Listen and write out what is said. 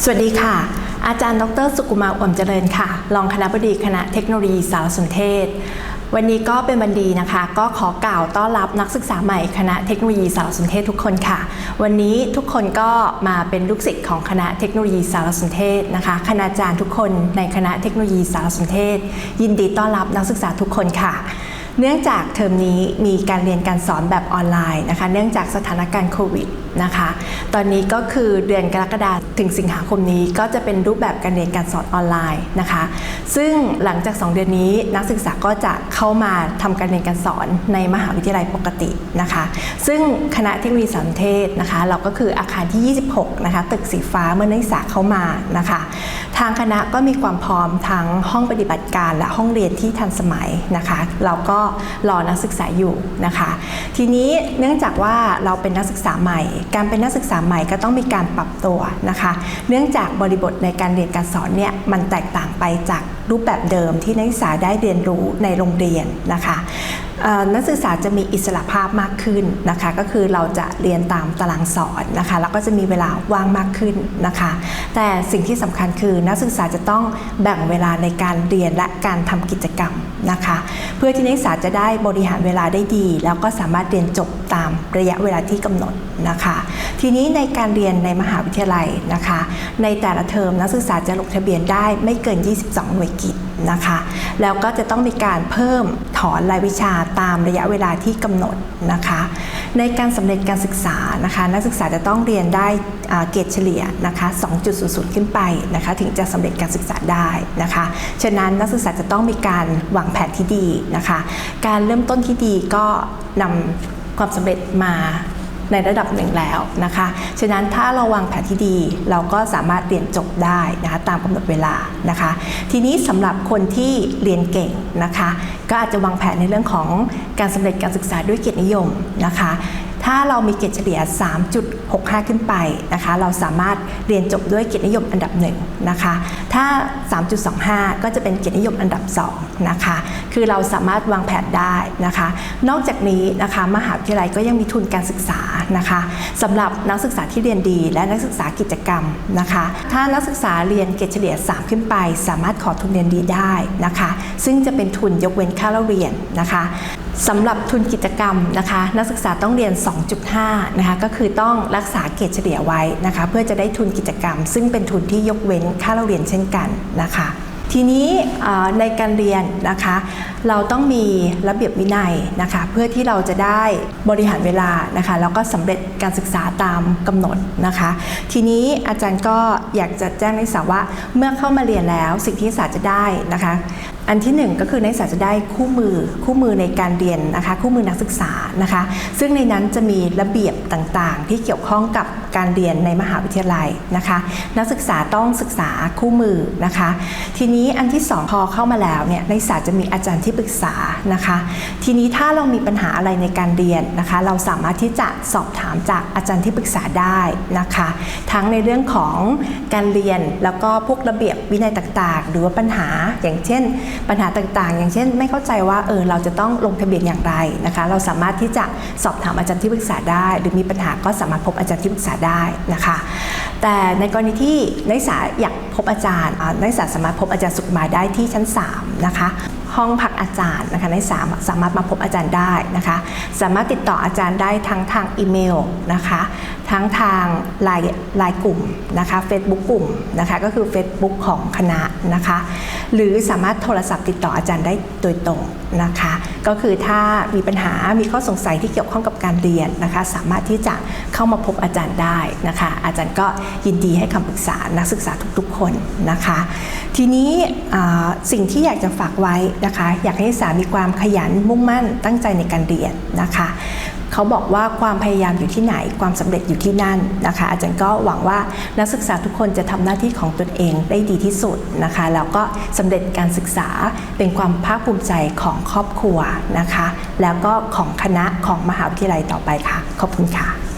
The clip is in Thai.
สวัสดีค่ะ อาจารย์ดร สุกุมาอ่วมเจริญค่ะ รองคณะบดีคณะเทคโนโลยีสารสนเทศ วันนี้ก็เป็นวันดีนะคะ ก็ขอกล่าวต้อนรับนักศึกษาใหม่คณะเทคโนโลยีสารสนเทศทุกคนค่ะ วันนี้ทุกคนก็มาเป็นลูกศิษย์ของคณะเทคโนโลยีสารสนเทศนะคะ คณาจารย์ทุกคนในคณะเทคโนโลยีสารสนเทศ ยินดีต้อนรับนักศึกษาทุกคนค่ะ เนื่องจากเทอมนี้มีการเรียนการสอนแบบออนไลน์นะคะ เนื่องจากสถานการณ์โควิดนะคะ ตอนนี้ก็คือเดือนกรกฎาคมถึงสิงหาคมนี้ก็จะเป็นรูปแบบการเรียนการสอนออนไลน์นะคะ ซึ่งหลังจาก 2 เดือนนี้นักศึกษาก็จะเข้ามาทำการเรียนการสอนในมหาวิทยาลัยปกตินะคะ ซึ่งคณะเทคโนโลยีสารสนเทศนะคะ เราก็คืออาคารที่ 26 นะคะ ตึกสีฟ้าเมื่อนักศึกษาเข้ามานะคะ ทางคณะก็มีความพร้อมทั้งห้องปฏิบัติการและห้องเรียนที่ทันสมัยนะคะ เราก็รอนักศึกษาอยู่นะคะ ทีนี้เนื่องจากว่าเราเป็นนักศึกษาใหม่ การเป็นนักศึกษาใหม่ก็ต้องมีการปรับตัวนะคะ เนื่องจากบริบทในการเรียนการสอนเนี่ยมันแตกต่างไปจากรูปแบบเดิมที่นักศึกษาได้เรียนรู้ในโรงเรียนนะคะ นักศึกษาจะมีอิสระภาพมากขึ้นนะคะ ก็คือเราจะเรียนตามตารางสอนนะคะแล้วก็จะมีเวลาว่างมากขึ้นนะคะ แต่สิ่งที่สำคัญคือนักศึกษาจะต้องแบ่งเวลาในการเรียนและการทำกิจกรรมนะคะ เพื่อที่นักศึกษาจะได้บริหารเวลาได้ดี แล้วก็สามารถเรียนจบตามระยะเวลาที่กำหนดนะคะ ทีนี้ในการเรียนในมหาวิทยาลัยนะคะ ในแต่ละเทอมนักศึกษาจะลงทะเบียนได้ไม่เกิน 22 หน่วยกิตนะคะ แล้วก็จะต้องมีการเพิ่มถอนรายวิชาตามระยะเวลาที่กำหนดนะคะ ในการสำเร็จการศึกษานะคะ นักศึกษาจะต้องเรียนได้เกรดเฉลี่ยนะคะ 2.00 ขึ้นไปนะคะ ถึงจะสำเร็จการศึกษาได้นะคะ ฉะนั้นนักศึกษาจะต้องมีการวางแผนที่ดีนะคะ การเริ่มต้นที่ดีก็นำความสำเร็จมา ในระดับหนึ่งแล้วนะคะ ฉะนั้นถ้าเราวางแผนที่ดีเราก็สามารถเรียนจบได้นะคะตามกำหนดเวลานะคะ ทีนี้สำหรับคนที่เรียนเก่งนะคะ ก็อาจจะวางแผนในเรื่องของการสำเร็จการศึกษาด้วยเกียรตินิยมนะคะ ถ้าเรามีเกรดเฉลี่ย 3.65 ขึ้นไปนะคะ เราสามารถเรียนจบด้วยเกียรตินิยมอันดับหนึ่งนะคะ ถ้า 3.25 ก็จะเป็นเกียรตินิยมอันดับ2นะคะ คือเราสามารถวางแผนได้นะคะ นอกจากนี้นะคะมหาวิทยาลัยก็ยังมีทุนการศึกษานะคะสำหรับนักศึกษาที่เรียนดี และนักศึกษากิจกรรมนะคะ ถ้านักศึกษาเรียนเกรดเฉลี่ย 3 ขึ้นไป สามารถขอทุนเรียนดีได้นะคะ ซึ่งจะเป็นทุนยกเว้นค่าเล่าเรียนนะคะสำหรับทุนกิจกรรมนะคะ นักศึกษาต้องเรียน 2.5 นะคะ ก็คือต้องรักษาเกรดเฉลี่ยไว้นะคะ เพื่อจะได้ทุนกิจกรรม ซึ่งเป็นทุนที่ยกเว้นค่าเราเรียนเช่นกันนะคะ ทีนี้ในการเรียนนะคะ เราต้องมีระเบียบวินัยนะคะ เพื่อที่เราจะได้บริหารเวลานะคะ แล้วก็สำเร็จการศึกษาตามกำหนดนะคะ ทีนี้อาจารย์ก็อยากจะแจ้งนักศึกษาว่าเมื่อเข้ามาเรียนแล้วสิ่งที่ศึกษาจะได้นะคะอันที่หนึ่งก็คือนักศึกษาจะได้คู่มือคู่มือในการเรียนนะคะคู่มือนักศึกษานะคะซึ่งในนั้นจะมีระเบียบต่างๆ ที่เกี่ยวข้องกับการเรียนในมหาวิทยาลัยนะคะนักศึกษาต้องศึกษาคู่มือนะคะทีนี้อันที่สองพอเข้ามาแล้วเนี่ยนักศึกษาจะมีอาจารย์ที่ปรึกษานะคะทีนี้ถ้าเรามีปัญหาอะไรในการเรียนนะคะเราสามารถที่จะสอบถามจากอาจารย์ที่ปรึกษาได้นะคะทั้งในเรื่องของการเรียนแล้วก็พวกระเบียบวินัยต่างๆ หรือว่าปัญหาอย่างเช่นปัญหาต่างๆ อย่างเช่น ไม่เข้าใจว่าเออเราจะต้องลงทะเบียนอย่างไรนะคะ เราสามารถที่จะสอบถามอาจารย์ที่ปรึกษาได้ หรือมีปัญหาก็สามารถพบอาจารย์ที่ปรึกษาได้นะคะ แต่ในกรณีที่นักศึกษาอยากพบอาจารย์นักศึกษาสามารถพบอาจารย์สุขมาได้ที่ชั้น 3 นะคะ ห้องพักอาจารย์นะคะนักศึกษาสามารถมาพบอาจารย์ได้นะคะ สามารถติดต่ออาจารย์ได้ทั้งทางอีเมลนะคะ ทั้งทางไลน์ไลน์กลุ่มนะคะ Facebook กลุ่มนะคะก็คือ Facebook ของคณะนะคะ หรือสามารถโทรศัพท์ติดต่ออาจารย์ได้โดยตรงนะคะ ก็คือถ้ามีปัญหามีข้อสงสัยที่เกี่ยวข้องกับการเรียนนะคะ สามารถที่จะเข้ามาพบอาจารย์ได้นะคะ อาจารย์ก็ยินดีให้คำปรึกษานักศึกษาทุกๆคนนะคะ ทีนี้สิ่งที่อยากจะฝากไว้นะคะ อยากให้นักศึกษามีความขยันมุ่งมั่นตั้งใจในการเรียนนะคะเขาบอกว่าความพยายามอยู่ที่ไหนความสำเร็จอยู่ที่นั่นนะคะ อาจารย์ก็หวังว่านักศึกษาทุกคนจะทำหน้าที่ของตนเองได้ดีที่สุดนะคะแล้วก็สำเร็จการศึกษาเป็นความภาคภูมิใจของครอบครัวนะคะ แล้วก็ของคณะของมหาวิทยาลัยต่อไปค่ะ ขอบคุณค่ะ